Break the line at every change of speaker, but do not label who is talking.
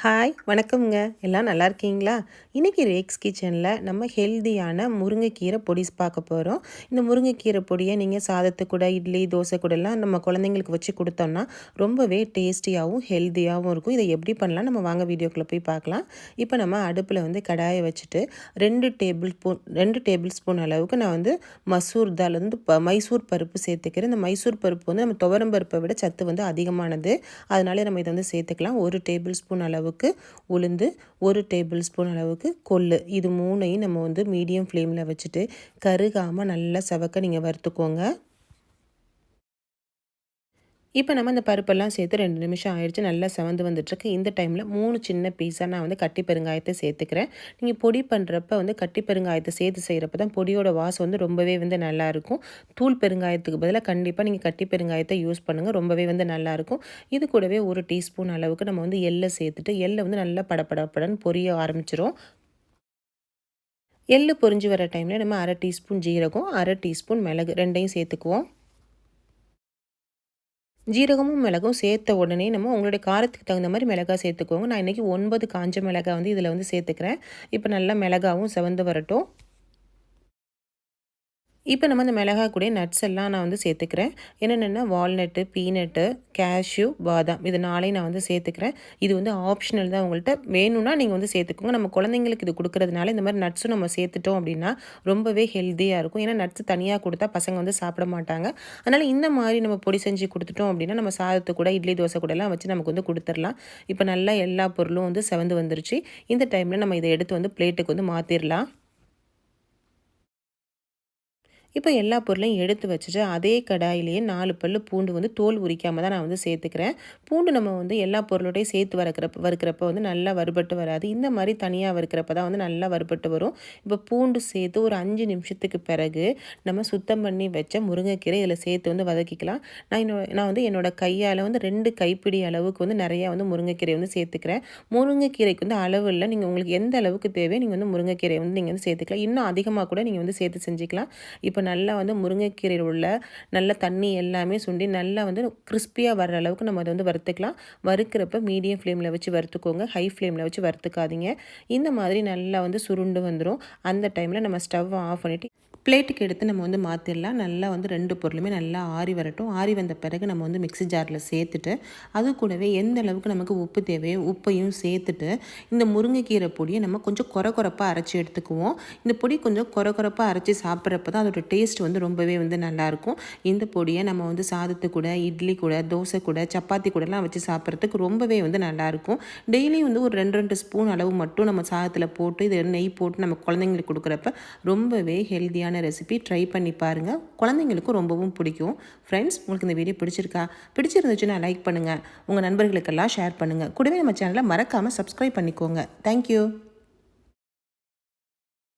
Hi வணக்கம்ங்க. எல்லாம் நல்லா இருக்கீங்களா? இன்றைக்கி ரேக்ஸ் கிச்சனில் நம்ம ஹெல்தியான முருங்கைக்கீரை பொடிஸ் பார்க்க போகிறோம் இந்த முருங்கைக்கீரை பொடியை நீங்கள் சாதத்து கூட இட்லி தோசை கூடலாம் நம்ம குழந்தைங்களுக்கு வச்சு கொடுத்தோம்னா ரொம்பவே டேஸ்டியாகவும் ஹெல்த்தியாகவும் இருக்கும். இதை எப்படி பண்ணலாம்? நம்ம வாங்க வீடியோக்குள்ளே போய் பார்க்கலாம். இப்போ நம்ம அடுப்பில் வந்து கடாயை வச்சுட்டு ரெண்டு டேபிள் ஸ்பூன் ரெண்டு டேபிள் ஸ்பூன் அளவுக்கு நான் வந்து மசூர் தால் வந்து ப மைசூர் பருப்பு சேர்த்துக்கிறேன். இந்த மைசூர் பருப்பு வந்து நம்ம துவரம் பருப்பை விட சத்து வந்து அதிகமானது. அதனாலே நம்ம இதை வந்து சேர்த்துக்கலாம். ஒரு டேபிள் ஸ்பூன் அளவு அளவுக்கு உளுந்து ஒரு டேபிள் ஸ்பூன் அளவுக்கு கொள்ளு. இது மூணையும் நம்ம வந்து மீடியம் ஃப்ளேமில் வச்சுட்டு கருகாமல் நல்லா செவக்க நீங்கள் வறுத்துக்கோங்க. இப்போ நம்ம இந்த பருப்பெல்லாம் சேர்த்து ரெண்டு நிமிஷம் ஆயிடுச்சு நல்லா செவந்து வந்துட்டுருக்கு. இந்த டைமில் மூணு சின்ன பீஸாக நான் வந்து கட்டி பெருங்காயத்தை சேர்த்துக்கிறேன். நீங்கள் பொடி பண்ணுறப்ப வந்து கட்டி பெருங்காயத்தை சேர்த்து செய்கிறப்ப தான் பொடியோட வாசம் வந்து ரொம்பவே வந்து நல்லாயிருக்கும் தூள் பெருங்காயத்துக்கு பதிலாக கண்டிப்பாக நீங்கள் கட்டி பெருங்காயத்தை யூஸ் பண்ணுங்கள் ரொம்பவே வந்து நல்லாயிருக்கும் இது கூடவே ஒரு டீஸ்பூன் அளவுக்கு நம்ம வந்து எள்ளை சேர்த்துட்டு எள்ளை வந்து நல்லா படப்படப்படன்னு பொரிய ஆரம்பிச்சிரும். எள்ளு பொறிஞ்சு வர டைமில் நம்ம அரை டீஸ்பூன் ஜீரகம் அரை டீஸ்பூன் மிளகு ரெண்டையும் சேர்த்துக்குவோம். ஜீரகமும் மிளகும் சேர்த்த உடனே நம்ம உங்களுடைய காரத்துக்கு தகுந்த மாதிரி மிளகா சேர்த்துக்கோங்க. நான் இன்றைக்கி ஒன்பது காஞ்ச மிளகா வந்து இதில் வந்து சேர்த்துக்கிறேன். இப்போ நல்லா மிளகாவும் செவந்து வரட்டும். இப்போ நம்ம இந்த மிளகா கூட நட்ஸ் எல்லாம் நான் வந்து சேர்த்துக்கிறேன். என்னென்னா வால்நட்டு பீனட்டு கேஷ்யூ பாதாம். இது நாளையும் நான் வந்து சேர்த்துக்கிறேன். இது வந்து ஆப்ஷனல் தான் உங்கள்கிட்ட வேணும்னா நீங்கள் வந்து சேர்த்துக்கோங்க. நம்ம குழந்தைங்களுக்கு இது கொடுக்குறதுனால இந்த மாதிரி நட்ஸும் நம்ம சேர்த்துட்டோம் அப்படின்னா ரொம்பவே ஹெல்த்தியாக இருக்கும். ஏன்னா நட்ஸ் தனியாக கொடுத்தா பசங்க வந்து சாப்பிட மாட்டாங்க. அதனால் இந்த மாதிரி நம்ம பொடி செஞ்சு கொடுத்துட்டோம் அப்படின்னா நம்ம சாதத்து கூட இட்லி தோசை கூட எல்லாம் வச்சு நமக்கு வந்து கொடுத்துடலாம். இப்போ நல்லா எல்லா பொருளும் வந்து செவந்து வந்துருச்சு. இந்த டைமில் நம்ம இதை எடுத்து வந்து பிளேட்டுக்கு வந்து மாற்றிடலாம் இப்போ எல்லா பொருளையும் எடுத்து வச்சுட்டு அதே கடாயிலேயே நாலு பல் பூண்டு வந்து தோல் உரிக்காமல் தான் நான் வந்து சேர்த்துக்கிறேன். பூண்டு நம்ம வந்து எல்லா பொருளோடையும் சேர்த்து வறுக்கிறப்ப வறுக்கிறப்ப வந்து நல்லா வறுபட்டு வராது. இந்த மாதிரி தனியாக வறுக்கிறப்ப தான் வந்து நல்லா வறுபட்டு வரும். இப்போ பூண்டு சேர்த்து ஒரு அஞ்சு நிமிஷத்துக்கு பிறகு நம்ம சுத்தம் பண்ணி வச்ச முருங்கைக்கீரை இதில் சேர்த்து வந்து வதக்கிக்கலாம். நான் என்னோட நான் வந்து என்னோட கையால் வந்து ரெண்டு கைப்பிடி அளவுக்கு வந்து நிறையா வந்து முருங்கைக்கீரை வந்து சேர்த்துக்கிறேன். முருங்கைக்கீரைக்கு வந்து அளவு இல்லை. நீங்கள் உங்களுக்கு எந்த அளவுக்கு தேவையோ நீங்கள் வந்து முருங்கைக்கீரை வந்து நீங்கள் வந்து சேர்த்துக்கலாம். இன்னும் அதிகமாக கூட நீங்கள் வந்து சேர்த்து செஞ்சுக்கலாம். இப்போ நல்லா வந்து முருங்கைக்கீரையில் உள்ள நல்ல தண்ணி எல்லாமே சுண்டி நல்லா வந்து கிறிஸ்பியாக வர்ற அளவுக்கு நம்ம அதை வந்து வறுத்துக்கலாம். வறுக்கிறப்ப மீடியம் ஃப்ளேமில் வச்சு வறுத்துக்கோங்க. ஹை ஃப்ளேமில் வச்சு வறுத்துக்காதீங்க. இந்த மாதிரி நல்லா வந்து சுருண்டு வந்துடும் அந்த டைமில் நம்ம ஸ்டவ் ஆஃப் பண்ணிவிட்டு பிளேட்டுக்கு எடுத்து நம்ம வந்து மாற்றிடலாம் நல்லா வந்து ரெண்டு பொருளுமே நல்லா ஆறி வரட்டும். ஆறி வந்த பிறகு நம்ம வந்து மிக்சி ஜாரில் சேர்த்துட்டு அது கூடவே எந்த அளவுக்கு நமக்கு உப்பு தேவையோ உப்பையும் சேர்த்துட்டு இந்த முருங்கைக்கீரை பொடியை நம்ம கொஞ்சம் குறை குறைப்பாக அரைச்சி எடுத்துக்குவோம். இந்த பொடி கொஞ்சம் குறை குறைப்பாக அரைச்சி சாப்பிட்றப்ப தான் அதோட டேஸ்ட் வந்து ரொம்பவே வந்து நல்லாயிருக்கும். இந்த பொடியை நம்ம வந்து சாதத்து கூட இட்லி கூட தோசை கூட சப்பாத்தி கூடலாம் வச்சு சாப்பிட்றதுக்கு ரொம்பவே வந்து நல்லாயிருக்கும். டெய்லி வந்து ஒரு ரெண்டு ரெண்டு ஸ்பூன் அளவு மட்டும் நம்ம சாதத்தில் போட்டு இது நெய் போட்டு நம்ம குழந்தைங்களுக்கு கொடுக்குறப்ப ரொம்பவே ஹெல்த்தியான ஈஸியான ரெசிபி ட்ரை பண்ணி பாருங்கள் குழந்தைங்களுக்கும் ரொம்பவும் பிடிக்கும். ஃப்ரெண்ட்ஸ் உங்களுக்கு இந்த வீடியோ பிடிச்சிருக்கா? பிடிச்சிருந்துச்சுன்னா லைக் பண்ணுங்கள் உங்கள் நண்பர்களுக்கெல்லாம் ஷேர் பண்ணுங்கள் கூடவே நம்ம சேனலை மறக்காமல் சப்ஸ்கிரைப் பண்ணிக்கோங்க. தேங்க்யூ